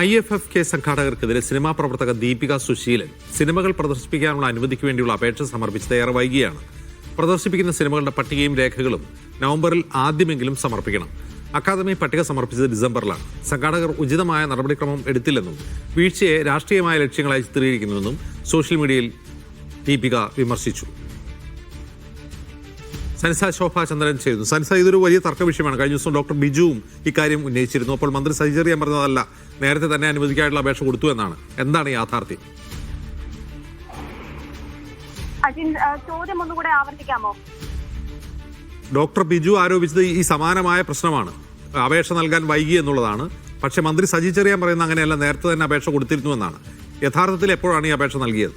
I F F K സംഘാടകർക്കെതിരെ cinema പ്രവർത്തക ദീപിക സുശീലൻ സിനിമകൾ പ്രദർശിപ്പിക്കാനുള്ള അനുമതിക്ക് വേണ്ടിയുള്ള അപേക്ഷ സമർപ്പിച്ചത് ഏറെ വൈകിയാണ് പ്രദർശിപ്പിക്കുന്ന സിനിമകളുടെ പട്ടികയും രേഖകളും നവംബറിൽ ആദ്യമെങ്കിലും സമർപ്പിക്കണം. അക്കാദമി പട്ടിക സമർപ്പിച്ചത് ഡിസംബറിലാണ്. സംഘാടകർ ഉചിതമായ നടപടിക്രമം എടുത്തില്ലെന്നും വീഴ്ചയെ രാഷ്ട്രീയമായ ലക്ഷ്യങ്ങളായി ചിത്രീകരിക്കുന്നുവെന്നും സോഷ്യൽ മീഡിയയിൽ ദീപിക വിമർശിച്ചു. സനിസ ശോഭ ചന്ദ്രൻ ചെയ്യുന്നു സനിസ ഇതൊരു വലിയ തർക്ക വിഷയമാണ്. കഴിഞ്ഞ ദിവസം ഡോക്ടർ ബിജുവും ഇക്കാര്യം ഉന്നയിച്ചിരുന്നു. അപ്പോൾ മന്ത്രി സജിചെറിയാൻ പറഞ്ഞതല്ല നേരത്തെ തന്നെ അനുവദിക്കാനുള്ള അപേക്ഷ കൊടുത്തു എന്നാണ്. എന്താണ് യാഥാർത്ഥ്യം? അജിൻ ചോദ്യം ഒന്നുകൂടെ ആവർത്തിക്കാമോ? ഡോക്ടർ ബിജു ആരോപിച്ചത് ഈ സമാനമായ പ്രശ്നമാണ്. അപേക്ഷ നൽകാൻ വൈകി എന്നുള്ളതാണ്. പക്ഷേ മന്ത്രി സജി ചെറിയാൻ പറയുന്ന അങ്ങനെയല്ല നേരത്തെ തന്നെ അപേക്ഷ കൊടുത്തിരുന്നു എന്നാണ്. യഥാർത്ഥത്തിൽ എപ്പോഴാണ് ഈ അപേക്ഷ നൽകിയത്?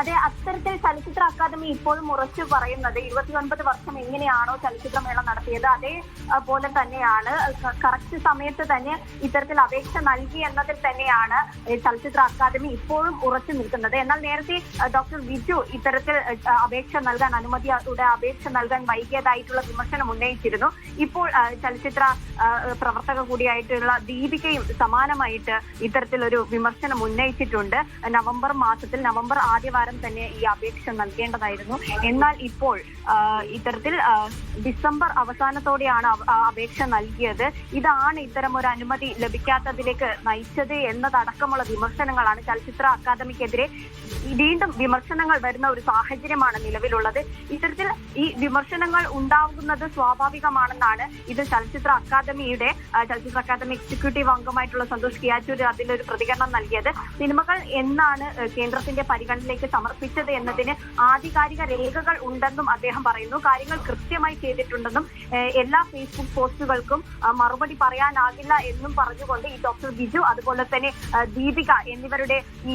അതെ അത്തരത്തിൽ ചലച്ചിത്ര അക്കാദമി ഇപ്പോഴും ഉറച്ചു പറയുന്നത് ഇരുപത്തിയൊൻപത് വർഷം എങ്ങനെയാണോ ചലച്ചിത്രമേള നടത്തിയത് അതേ പോലെ തന്നെയാണ് കറക്റ്റ് സമയത്ത് തന്നെ ഇത്തരത്തിൽ അപേക്ഷ നൽകി എന്നതിൽ തന്നെയാണ് ചലച്ചിത്ര അക്കാദമി ഇപ്പോഴും ഉറച്ചു നിൽക്കുന്നത്. എന്നാൽ നേരത്തെ ഡോക്ടർ വിജു ഇത്തരത്തിൽ അപേക്ഷ നൽകാൻ അനുമതിയുടെ അപേക്ഷ നൽകാൻ വൈകിയതായിട്ടുള്ള വിമർശനം ഉന്നയിച്ചിരുന്നു. ഇപ്പോൾ ചലച്ചിത്ര പ്രവർത്തക കൂടിയായിട്ടുള്ള ദീപികയും സമാനമായിട്ട് ഇത്തരത്തിലൊരു വിമർശനം ഉന്നയിച്ചിട്ടുണ്ട്. നവംബർ മാസത്തിൽ നവംബർ ആദ്യവാരം തന്നെ ഈ അപേക്ഷ നൽകേണ്ടതായിരുന്നു. എന്നാൽ ഇപ്പോൾ ഇത്തരത്തിൽ ഡിസംബർ അവസാനത്തോടെയാണ് അപേക്ഷ നൽകിയത്. ഇതാണ് ഇത്തരം ഒരു അനുമതി ലഭിക്കാത്തതിലേക്ക് നയിച്ചത് എന്നതടക്കമുള്ള വിമർശനങ്ങളാണ് ചലച്ചിത്ര അക്കാദമിക്കെതിരെ വീണ്ടും വിമർശനങ്ങൾ വരുന്ന ഒരു സാഹചര്യമാണ് നിലവിലുള്ളത്. ഇത്തരത്തിൽ ഈ വിമർശനങ്ങൾ ഉണ്ടാകുന്നത് സ്വാഭാവികമാണെന്നാണ് ഇത് ചലച്ചിത്ര അക്കാദമിയുടെ ചലച്ചിത്ര അക്കാദമി എക്സിക്യൂട്ടീവ് അംഗമായിട്ടുള്ള സന്തോഷ് കിയാച്ചൂര് അതിലൊരു പ്രതികരണം നൽകിയത്. സിനിമകൾ എന്നാണ് കേന്ദ്രത്തിന്റെ പരിഗണനയിലേക്ക് സമർപ്പിച്ചത് എന്നതിന് ആധികാരിക രേഖകൾ ഉണ്ടെന്നും അദ്ദേഹം പറയുന്നു. കാര്യങ്ങൾ കൃത്യമായി ചെയ്തിട്ടുണ്ടെന്നും എല്ലാ ഫേസ്ബുക്ക് പോസ്റ്റുകൾക്കും മറുപടി പറയാനാകില്ല എന്നും പറഞ്ഞുകൊണ്ട് ഈ ഡോക്ടർ ബിജു അതുപോലെ തന്നെ ദീപിക എന്നിവരുടെ ഈ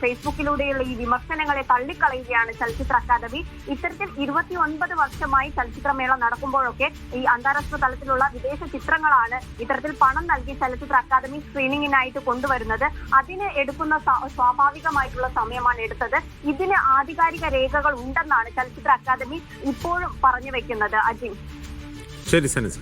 ഫേസ്ബുക്കിലൂടെയുള്ള ഈ വിമർശനങ്ങളെ തള്ളിക്കളയുകയാണ് ചലച്ചിത്ര അക്കാദമി. ഇത്തരത്തിൽ ഇരുപത്തി ഒൻപത് വർഷമായി ചലച്ചിത്രമേള നടക്കുമ്പോഴൊക്കെ ഈ അന്താരാഷ്ട്ര തലത്തിലുള്ള വിദേശ ചിത്രങ്ങളാണ് ഇത്തരത്തിൽ പണം നൽകി ചലച്ചിത്ര അക്കാദമി സ്ക്രീനിങ്ങിനായിട്ട് കൊണ്ടുവരുന്നത്. അതിന് എടുക്കുന്ന സ്വാഭാവികമായിട്ടുള്ള സമയമാണ് എടുത്തത്. ഇതിന് ആധികാരിക രേഖകൾ ഉണ്ടെന്നാണ് ചലച്ചിത്ര അക്കാദമി ഇപ്പോഴും പറഞ്ഞു വെക്കുന്നത്. അജിൻ. ശരി സനിസ